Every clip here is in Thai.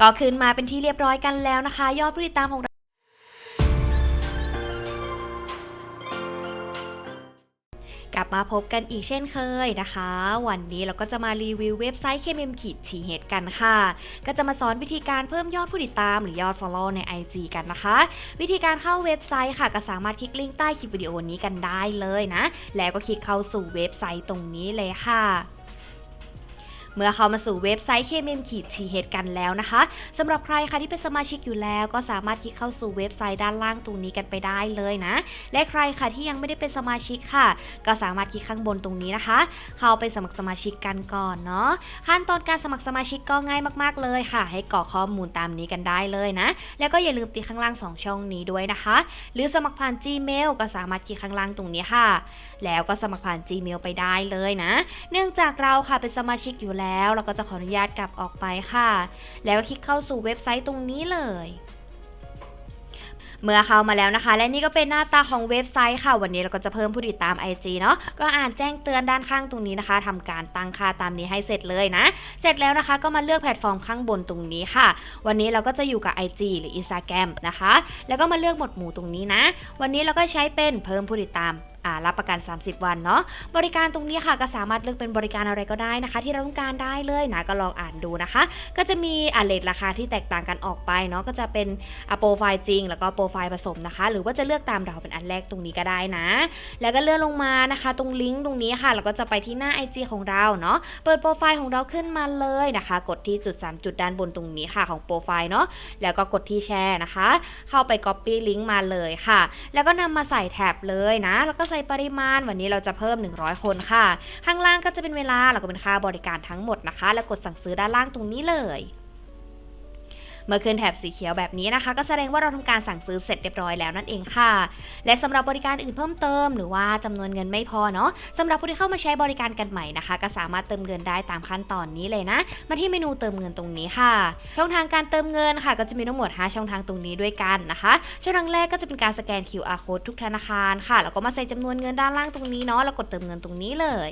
ก็ขึ้นมาเป็นที่เรียบร้อยกันแล้วนะคะ ยอดผู้ติดตามของเรากลับมาพบกันอีกเช่นเคยนะคะ วันนี้เราก็จะมารีวิวเว็บไซต์ KMM ขีดทีเฮดกันค่ะ ก็จะมาสอนวิธีการเพิ่มยอดผู้ติดตามหรือยอด follow ใน IG กันนะคะ วิธีการเข้าเว็บไซต์ค่ะ ก็สามารถคลิกลิงก์ใต้คลิปวิดีโอนี้กันได้เลยนะ แล้วก็คลิกเข้าสู่เว็บไซต์ตรงนี้เลยค่ะ เมื่อเข้ามาสู่เว็บไซต์ KMM ขีดทีเฮดกันแล้วนะคะสำหรับใครค่ะที่เป็นสมาชิกอยู่แล้วก็สามารถคลิกเข้าสู่เว็บไซต์ด้านล่างตรงนี้กันไปได้เลยนะ และใครค่ะที่ยังไม่ได้เป็นสมาชิกค่ะ ก็สามารถคลิกข้างบนตรงนี้นะคะ เข้าไปสมัครสมาชิกกันก่อนเนาะขั้นตอนการสมัครสมาชิกก็ง่ายมากๆเลยค่ะ ให้กรอกข้อมูลตามนี้กันได้เลยนะ แล้วก็อย่าลืมติดข้างล่าง 2 ช่องนี้ด้วยนะคะ หรือสมัครผ่าน Gmail ก็สามารถคลิกข้างล่างตรงนี้ค่ะ แล้วก็สมัครผ่าน Gmail ไปได้เลยนะ เนื่องจากเราค่ะเป็นสมาชิกอยู่แล้วแล้ว เราก็จะขออนุญาตกลับออกไปค่ะ แล้วก็คลิกเข้าสู่เว็บไซต์ตรงนี้เลยเมื่อเข้ามาแล้วนะคะ และนี่ก็เป็นหน้าตาของเว็บไซต์ค่ะ วันนี้เราก็จะเพิ่มผู้ติดตาม IG เนาะก็อ่านแจ้งเตือนด้านข้างตรงนี้นะคะทำการตั้งค่าตามนี้ให้เสร็จเลยนะ เสร็จแล้วนะคะก็มาเลือกแพลตฟอร์มข้างบนตรงนี้ค่ะ วันนี้เราก็จะอยู่กับ IG หรือ Instagram นะคะ แล้วก็มาเลือกหมวดหมู่ตรงนี้นะ วันนี้เราก็ใช้เป็นเพิ่มผู้ติดตาม รับประกัน 30 วันเนาะบริการตรงนี้ค่ะก็สามารถเลือกเป็นบริการอะไรก็ได้นะคะ ที่เราต้องการได้เลยนะก็ลองอ่านดูนะคะ ก็จะมีอ่าเลทราคาที่แตกต่างกันออกไปเนาะก็จะเป็นโปรไฟล์จริง แล้วก็โปรไฟล์ผสมนะคะ หรือว่าจะเลือกตามเราเป็นอันแรกตรงนี้ก็ได้นะ แล้วก็เลื่อนลงมานะคะ ตรงลิงก์ตรงนี้ค่ะแล้วก็จะไปที่หน้า IG ของเราเนาะเปิดโปรไฟล์ของเราขึ้นมาเลยนะคะ กดที่จุด 3 จุดด้านบนตรงนี้ค่ะของโปรไฟล์เนาะแล้วก็กดที่แชร์นะคะ เข้าไป Copy ลิงก์มาเลยค่ะ แล้วก็นำมาใส่แท็บเลยนะ แล้วก็ใส่ปริมาณ วันนี้เราจะเพิ่ม 100 คนค่ะ ข้างล่างก็จะเป็นเวลาแล้วก็เป็นค่าบริการทั้งหมดนะคะ แล้วกดสั่งซื้อด้านล่างตรงนี้เลย เมื่อขึ้นแถบสีเขียวแบบนี้นะคะ ก็แสดงว่าเราทำการสั่งซื้อเสร็จเรียบร้อยแล้วนั่นเองค่ะ และสำหรับบริการอื่นเพิ่มเติม หรือว่าจำนวนเงินไม่พอเนาะสำหรับผู้ที่เข้ามาใช้บริการกันใหม่นะคะ ก็สามารถเติมเงินได้ตามขั้นตอนนี้เลยนะ มาที่เมนูเติมเงินตรงนี้ค่ะ ช่องทางการเติมเงินค่ะ ก็จะมีทั้งหมด 5 ช่องทางตรงนี้ด้วยกันนะคะ ช่องทางแรกก็จะเป็นการสแกน QR code ทุกธนาคารค่ะแล้วก็มาใส่จำนวนเงินด้านล่างตรงนี้เนาะแล้วกดเติมเงินตรงนี้เลย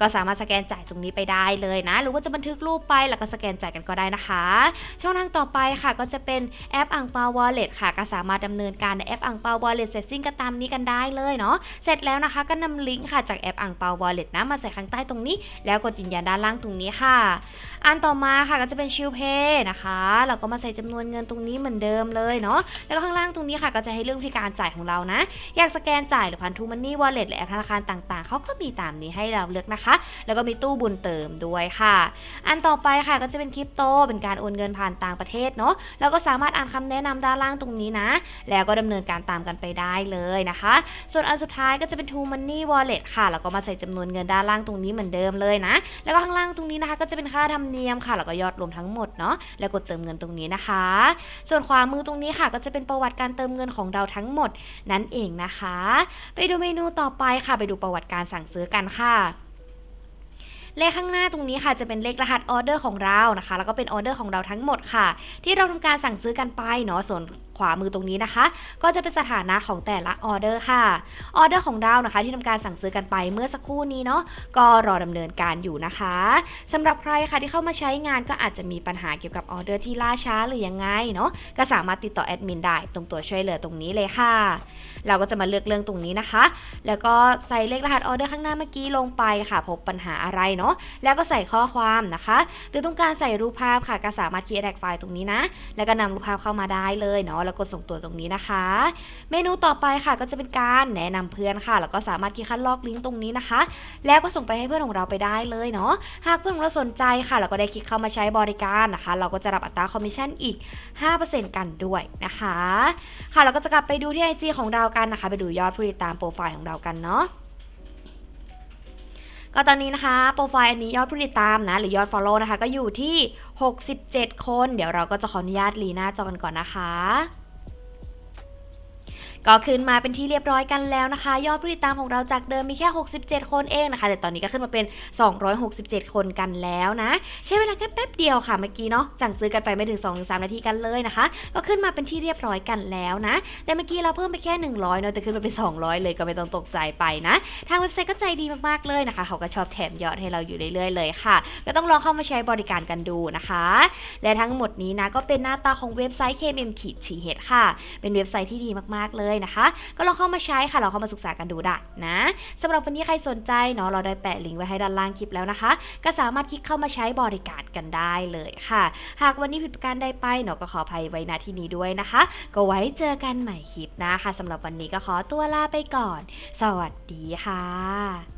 ก็สามารถสแกนจ่ายตรงนี้ไปได้เลยนะ หรือว่าจะบันทึกรูปไปแล้วก็สแกนจ่ายกันก็ได้นะคะ ช่องทางต่อไปค่ะก็จะเป็นแอปอังเปาวอลเล็ตค่ะ ก็สามารถดำเนินการในแอปอังเปาวอลเล็ตเสร็จสิ้นก็ตามนี้กันได้เลยเนาะเสร็จแล้วนะคะก็นำลิงก์ค่ะจากแอปอังเปาวอลเล็ตนะมาใส่ข้างใต้ตรงนี้ แล้วกดยืนยันด้านล่างตรงนี้ค่ะ อันต่อมาค่ะก็จะเป็นชิลเพย์นะคะ เราก็มาใส่จำนวนเงินตรงนี้เหมือนเดิมเลยเนาะแล้วก็ข้างล่างตรงนี้ค่ะก็จะให้เรื่องวิธีการจ่ายของเรานะ อยากสแกนจ่ายหรือผ่านทูมันนี่วอลเล็ตหรือแอปธนาคารต่างๆเขาก็มีตามนี้ให้เราเลือกนะคะ แล้วก็มีตู้บุญเติมด้วยค่ะ อันต่อไปค่ะก็จะเป็นคริปโตเป็นการโอนเงินผ่านต่างประเทศเนาะแล้วก็สามารถอ่านคำแนะนำด้านล่างตรงนี้นะ แล้วก็ดำเนินการตามกันไปได้เลยนะคะ ส่วนอันสุดท้ายก็จะเป็น True Money Wallet ค่ะแล้วก็มาใส่จำนวนเงินด้านล่างตรงนี้เหมือนเดิมเลยนะ แล้วก็ข้างล่างตรงนี้นะคะ ก็จะเป็นค่าธรรมเนียมค่ะ แล้วก็ยอดรวมทั้งหมดเนาะ แล้วกดเติมเงินตรงนี้นะคะ ส่วนขวามือตรงนี้ค่ะ ก็จะเป็นประวัติการเติมเงินของเราทั้งหมดนั่นเองนะคะ ไปดูเมนูต่อไปค่ะ ไปดูประวัติการสั่งซื้อกันค่ะเลขข้างหน้าตรงนี้ค่ะจะเป็นเลขรหัสออเดอร์ของเรานะคะ แล้วก็เป็นออเดอร์ของเราทั้งหมดค่ะ ที่เราทำการสั่งซื้อกันไปเนาะส่วน ขวามือตรงนี้นะคะ ก็จะเป็นสถานะของแต่ละออเดอร์ค่ะออเดอร์ของเรานะคะ ที่ทำการสั่งซื้อกันไปเมื่อสักครู่นี้เนาะก็รอดำเนินการอยู่นะคะสำหรับใครค่ะที่เข้ามาใช้งานก็อาจจะมีปัญหาเกี่ยวกับออเดอร์ที่ล่าช้าหรือยังไงเนาะก็สามารถติดต่อแอดมินได้ตรงตัวช่วยเหลือตรงนี้เลยค่ะ เราก็จะมาเลือกเรื่องตรงนี้นะคะ แล้วก็ใส่เลขรหัสออเดอร์ข้างหน้าเมื่อกี้ลงไปค่ะ พบปัญหาอะไรเนาะแล้วก็ใส่ข้อความนะคะ หรือต้องการใส่รูปภาพค่ะก็สามารถคีย์แท็กไฟล์ตรงนี้นะ แล้วก็นำรูปภาพเข้ามาได้เลยเนาะแล้วกดส่งตัวตรงนี้นะคะ เมนูต่อไปค่ะก็จะเป็นการแนะนำเพื่อนค่ะ แล้วก็สามารถคลิกคัดลอกลิงก์ตรงนี้นะคะ แล้วก็ส่งไปให้เพื่อนของเราไปได้เลยเนาะหากเพื่อนของเราสนใจค่ะแล้วก็ได้คลิกเข้ามาใช้บริการนะคะ เราก็จะรับอัตราคอมมิชชั่นอีก 5%กันด้วยนะคะ ค่ะเราก็จะกลับไปดูที่ IG ของเรากันนะคะ ไปดูยอดผู้ติดตามโปรไฟล์ของเรากันเนาะ ก็ตอนนี้นะคะ โปรไฟล์อันนี้ยอดผู้ติดตามนะ หรือยอด Follow นะคะ ก็อยู่ที่ 67 คน เดี๋ยวเราก็จะขออนุญาตรีหน้าจอกันก่อนนะคะ ก็ขึ้นมาเป็นที่เรียบร้อยกันแล้วนะคะ ยอดผู้ติดตามของเราจากเดิมมีแค่ 67 คนเองนะคะ แต่ตอนนี้ก็ขึ้นมาเป็น 267 คนกันแล้วนะ ใช้เวลาแค่แป๊บเดียวค่ะเมื่อกี้เนาะสั่งซื้อกันไปไม่ถึง 2-3 นาทีกันเลยนะคะ ก็ขึ้นมาเป็นที่เรียบร้อยกันแล้วนะ แต่เมื่อกี้เราเพิ่มไปแค่ 100เนาะแต่ขึ้นมาเป็น 200 เลยก็ไม่ต้องตกใจไปนะ ทางเว็บไซต์ก็ใจดีมากๆเลยนะคะ เขาก็ชอบแถมยอดให้เราอยู่เรื่อยๆเลยค่ะ ก็ต้องลองเข้ามาใช้บริการกันดูนะคะ และทั้งหมดนี้นะก็เป็นหน้าตาของเว็บไซต์ KMM ขีดชีเฮดค่ะ เป็นเว็บไซต์ที่ดีมากๆเลยนะคะ ก็ลองเข้ามาใช้ค่ะลองเข้ามาศึกษากันดูได้นะสำหรับวันนี้ใครสนใจเนาะเราได้แปะลิงก์ไว้ให้ด้านล่างคลิปแล้วนะคะ ก็สามารถคลิกเข้ามาใช้บริการกันได้เลยค่ะ หากวันนี้ผิดประการใดไปเนาะก็ขออภัยไว้ณที่นี้ด้วยนะคะ ก็ไว้เจอกันใหม่คลิปนะค่ะสำหรับวันนี้ก็ขอตัวลาไปก่อน สวัสดีค่ะ